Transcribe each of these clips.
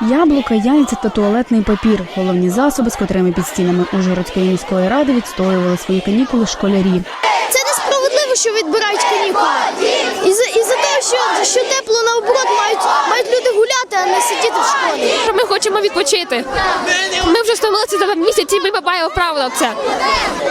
Яблука, яйця та туалетний папір головні засоби, з котрими під стінами Ужгородської міської ради відстоювали свої канікули школярі. Це несправедливо, що відбирають канікули. І за, і за те, що, що тепло наоборот мають, мають люди гуляти, а не сидіти в школі. Ми хочемо відпочити. Ми вже втомилися за два місяці, і ми маємо право на це.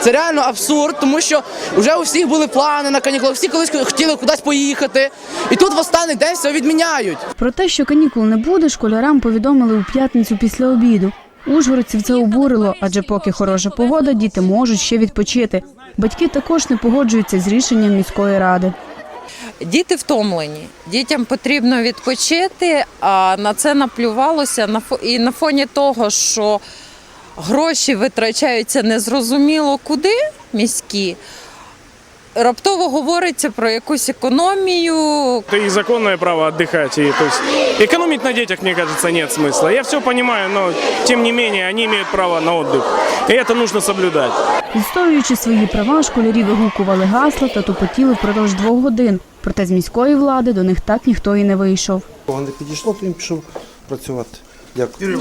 Це реально абсурд, тому що вже у всіх були плани на канікули, всі колись хотіли кудись поїхати. І тут в останній день все відміняють. Про те, що канікул не буде, школярам повідомили у п'ятницю після обіду. Ужгородців це обурило, адже поки хороша погода, діти можуть ще відпочити. Батьки також не погоджуються з рішенням міської ради. Діти втомлені. Дітям потрібно відпочити, а на це наплювалося. І на фоні того, що гроші витрачаються незрозуміло куди міські Раптово говориться про якусь економію, Это их законное право отдыхать. И, то есть, экономить на детях, мне кажется, нет смысла. Я все понимаю, но тем не менее они имеют право на отдых. И это нужно соблюдать. Відстоюючи свої права, школярі вигукували гасла та тупотіли впродовж двох годин. Проте з міської влади до них так ніхто і не вийшов. Кого не підійшло, то він пішов працювати. Дякую.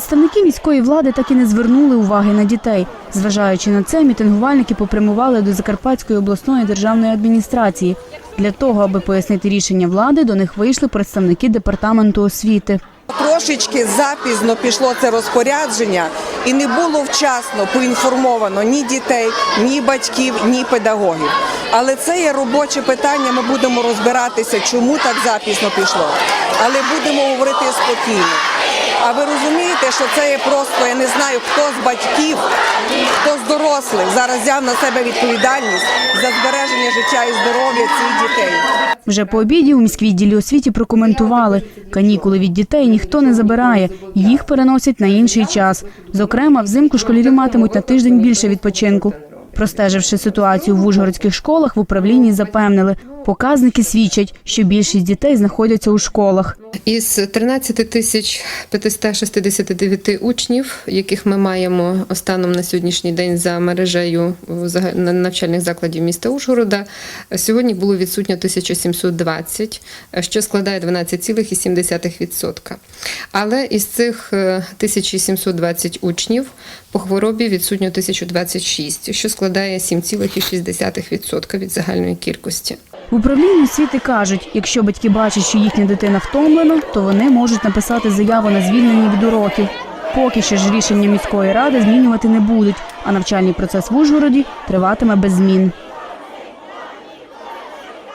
Представники міської влади так і не звернули уваги на дітей. Зважаючи на це, мітингувальники попрямували до Закарпатської обласної державної адміністрації. Для того, аби пояснити рішення влади, до них вийшли представники департаменту освіти. Трошечки запізно пішло це розпорядження, і не було вчасно поінформовано ні дітей, ні батьків, ні педагогів. Але це є робоче питання. Ми будемо розбиратися, чому так запізно пішло. Але будемо говорити спокійно. А ви розумієте, що це є просто, я не знаю, хто з батьків, хто з дорослих зараз взяв на себе відповідальність за збереження життя і здоров'я цих дітей. Вже по обіді у міськвідділі освіті прокоментували, канікули від дітей ніхто не забирає, їх переносять на інший час. Зокрема, взимку школярі матимуть на тиждень більше відпочинку. Простеживши ситуацію в ужгородських школах, в управлінні запевнили, показники свідчать, що більшість дітей знаходяться у школах. Із 13 тисяч 569 учнів, яких ми маємо станом на сьогоднішній день за мережею навчальних закладів міста Ужгорода, сьогодні було відсутньо 1720, що складає 12,7%. Але із цих е, 1720 учнів по хворобі відсутньо 1026, що складає 7,6% від загальної кількості. В управлінні освіти кажуть, якщо батьки бачать, що їхня дитина втомлена, то вони можуть написати заяву на звільнення від уроків. Поки що ж рішення міської ради змінювати не будуть, а навчальний процес в Ужгороді триватиме без змін.